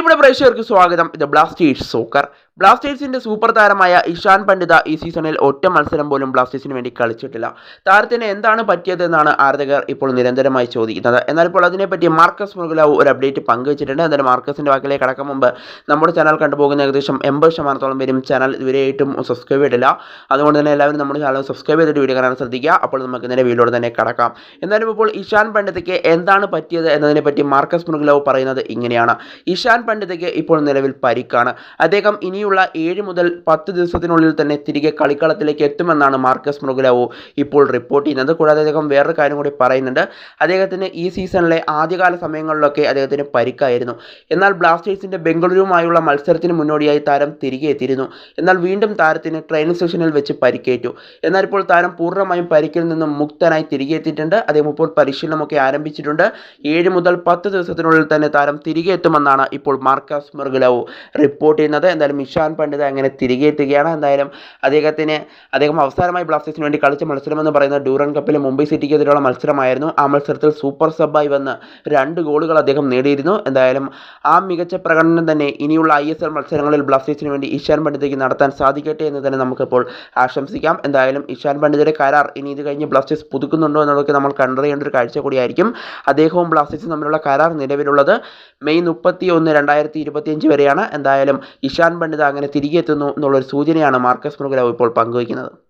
പ്രിയപ്പെട്ട പ്രേക്ഷകർക്ക് സ്വാഗതം. ഇത് ബ്ലാസ്റ്റേഴ്സ് സോക്കർ. ബ്ലാസ്റ്റേഴ്സിന്റെ സൂപ്പർ താരമായ ഇഷാൻ പണ്ഡിത ഈ സീസണിൽ ഒറ്റ മത്സരം പോലും ബ്ലാസ്റ്റേഴ്സിന് വേണ്ടി കളിച്ചിട്ടില്ല. താരത്തിന് എന്താണ് പറ്റിയതെന്നാണ് ആരാധകർ ഇപ്പോൾ നിരന്തരമായി ചോദിക്കുന്നത്. എന്നാൽ ഇപ്പോൾ അതിനെപ്പറ്റി മാർക്കസ് മുഗലാവ് ഒരു അപ്ഡേറ്റ് പങ്കുവച്ചിട്ടുണ്ട്. എന്തായാലും മാർക്കസിന്റെ വാക്കിലേക്ക് കടക്കും മുമ്പ് നമ്മുടെ ചാനൽ കണ്ടുപോകുന്ന ഏകദേശം എൺപത് ശതമാനത്തോളം പേരും ചാനൽ ഇതുവരെയായിട്ടും സബ്സ്ക്രൈബ് ചെയ്തിട്ടില്ല. അതുകൊണ്ട് തന്നെ എല്ലാവരും നമ്മുടെ ചാനൽ സബ്സ്ക്രൈബ് ചെയ്തിട്ട് വീഡിയോ കാണാൻ ശ്രദ്ധിക്കുക. അപ്പോൾ നമുക്ക് ഇന്നലെ വീഡിയോ തന്നെ കടക്കാം. എന്നാലും ഇപ്പോൾ ഇഷാൻ പണ്ഡിതയ്ക്ക് എന്താണ് പറ്റിയത് എന്നതിനെപ്പറ്റി മാർക്കസ് മുഗലാവ് പറയുന്നത് ഇങ്ങനെയാണ്. ഇഷാൻ പണ്ഡിതയ്ക്ക് ഇപ്പോൾ നിലവിൽ പരിക്കാണ്. അദ്ദേഹം ഇനിയുള്ള ഏഴ് മുതൽ പത്ത് ദിവസത്തിനുള്ളിൽ തന്നെ തിരികെ കളിക്കളത്തിലേക്ക് എത്തുമെന്നാണ് മാർക്കസ് മൃഗുലാവു ഇപ്പോൾ റിപ്പോർട്ട് ചെയ്യുന്നത്. കൂടാതെ അദ്ദേഹം വേറൊരു കാര്യം കൂടി പറയുന്നുണ്ട്. അദ്ദേഹത്തിന് ഈ സീസണിലെ ആദ്യകാല സമയങ്ങളിലൊക്കെ അദ്ദേഹത്തിന് പരിക്കായിരുന്നു. എന്നാൽ ബ്ലാസ്റ്റേഴ്സിന്റെ ബംഗളൂരുവുമായുള്ള മത്സരത്തിന് മുന്നോടിയായി താരം തിരികെ എത്തിയിരുന്നു. എന്നാൽ വീണ്ടും താരത്തിന് ട്രെയിനിങ് സെഷനിൽ വെച്ച് പരിക്കേറ്റു. എന്നാൽ ഇപ്പോൾ താരം പൂർണമായും പരിക്കിൽ നിന്നും മുക്തനായി തിരികെ എത്തിയിട്ടുണ്ട്. അദ്ദേഹം ഇപ്പോൾ പരിശീലനമൊക്കെ ആരംഭിച്ചിട്ടുണ്ട്. ഏഴ് മുതൽ പത്ത് ദിവസത്തിനുള്ളിൽ തന്നെ താരം തിരികെ എത്തുമെന്നാണ് ഇപ്പോൾ മാർക്കാസ് മെർഗുലവ് റിപ്പോർട്ട് ചെയ്യുന്നത്. എന്തായാലും ഇഷാൻ പണ്ഡിത അങ്ങനെ തിരികെ എത്തുകയാണ്. എന്തായാലും അദ്ദേഹത്തിന് അദ്ദേഹം അവസാനമായി ബ്ലാസ്റ്റേഴ്സിന് വേണ്ടി കളിച്ച മത്സരം എന്ന് പറയുന്നത് ഡൂറൻ കപ്പിൽ മുംബൈ സിറ്റിക്കെതിരെയുള്ള മത്സരമായിരുന്നു. ആ മത്സരത്തിൽ സൂപ്പർ സബായി വന്ന് രണ്ട് ഗോളുകൾ അദ്ദേഹം നേടിയിരുന്നു. എന്തായാലും ആ മികച്ച പ്രകടനം തന്നെ ഇനിയുള്ള ഐ എസ് എൽ മത്സരങ്ങളിൽ ബ്ലാസ്റ്റേഴ്സിന് വേണ്ടി ഇഷാൻ പണ്ഡിതയ്ക്ക് നടത്താൻ സാധിക്കട്ടെ എന്ന് തന്നെ നമുക്കിപ്പോൾ ആശംസിക്കാം. എന്തായാലും ഇഷാൻ പണ്ഡിതയുടെ കരാർ ഇനി ഇത് കഴിഞ്ഞ് ബ്ലാസ്റ്റേഴ്സ് പുതുക്കുന്നുണ്ടോ എന്നതൊക്കെ നമ്മൾ കണ്ടറിയേണ്ട ഒരു കാഴ്ച കൂടിയായിരിക്കും. അദ്ദേഹവും ബ്ലാസ്റ്റേഴ്സും തമ്മിലുള്ള കരാർ നിലവിലുള്ളത് മെയ് മുപ്പത്തി ഒന്ന് രണ്ടായിരത്തി ഇരുപത്തിയഞ്ച് വരെയാണ്. എന്തായാലും ഇഷാൻ പണ്ഡിത അങ്ങനെ തിരികെ എത്തുന്നു എന്നുള്ളൊരു സൂചനയാണ് മാർക്കസ് മൃഗലാവ് ഇപ്പോൾ പങ്കുവയ്ക്കുന്നത്.